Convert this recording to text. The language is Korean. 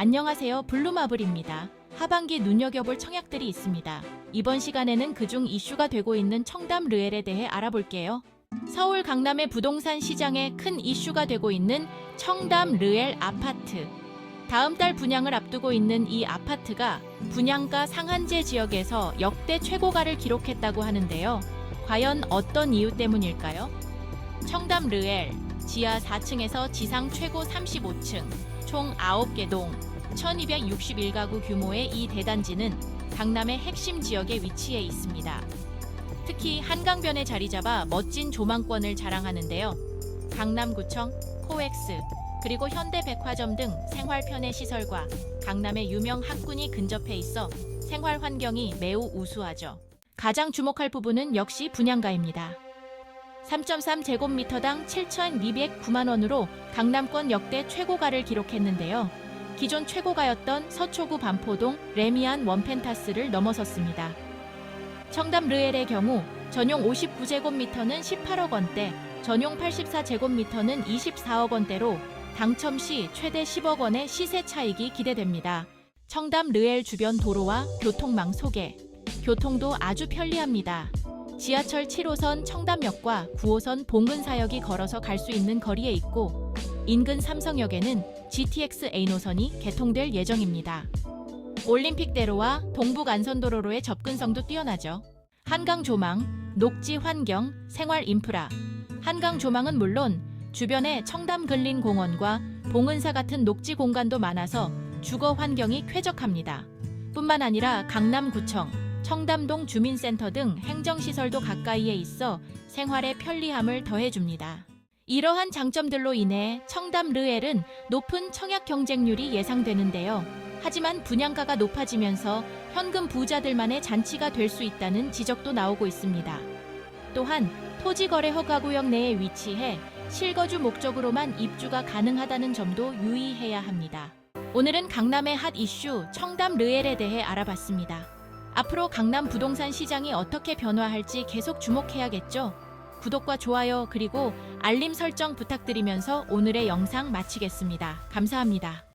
안녕하세요. 블루마블입니다. 하반기 눈여겨볼 청약들이 있습니다. 이번 시간에는 그중 이슈가 되고 있는 청담 르엘에 대해 알아볼게요. 서울 강남의 부동산 시장에 큰 이슈가 되고 있는 청담 르엘 아파트. 다음 달 분양을 앞두고 있는 이 아파트가 분양가 상한제 지역에서 역대 최고가를 기록했다고 하는데요. 과연 어떤 이유 때문일까요? 청담 르엘 지하 4층에서 지상 최고 35층, 총 9개 동, 1261가구 규모의 이 대단지는 강남의 핵심 지역에 위치해 있습니다. 특히 한강변에 자리 잡아 멋진 조망권을 자랑하는데요. 강남구청, 코엑스, 그리고 현대백화점 등 생활 편의 시설과 강남의 유명 학군이 근접해 있어 생활 환경이 매우 우수하죠. 가장 주목할 부분은 역시 분양가입니다. 3.3제곱미터당 7,209만 원으로 강남권 역대 최고가를 기록했는데요. 기존 최고가였던 서초구 반포동 레미안 원펜타스를 넘어섰습니다. 청담 르엘의 경우 전용 59제곱미터는 18억 원대, 전용 84제곱미터는 24억 원대로 당첨 시 최대 10억 원의 시세 차익이 기대됩니다. 청담 르엘 주변 도로와 교통망 소개. 교통도 아주 편리합니다. 지하철 7호선 청담역과 9호선 봉근사역이 걸어서 갈 수 있는 거리에 있고 인근 삼성역에는 GTX A 노선이 개통될 예정입니다. 올림픽대로와 동북 안선도로로의 접근성도 뛰어나죠. 한강 조망, 녹지 환경, 생활 인프라. 한강 조망은 물론 주변에 청담 근린 공원과 봉은사 같은 녹지 공간도 많아서 주거 환경이 쾌적합니다. 뿐만 아니라 강남구청, 청담동 주민센터 등 행정시설도 가까이에 있어 생활의 편리함을 더해줍니다. 이러한 장점들로 인해 청담 르엘은 높은 청약 경쟁률이 예상되는데요. 하지만 분양가가 높아지면서 현금 부자들만의 잔치가 될 수 있다는 지적도 나오고 있습니다. 또한 토지거래 허가구역 내에 위치해 실거주 목적으로만 입주가 가능하다는 점도 유의해야 합니다. 오늘은 강남의 핫 이슈 청담 르엘에 대해 알아봤습니다. 앞으로 강남 부동산 시장이 어떻게 변화할지 계속 주목해야겠죠. 구독과 좋아요 그리고 알림 설정 부탁드리면서 오늘의 영상 마치겠습니다. 감사합니다.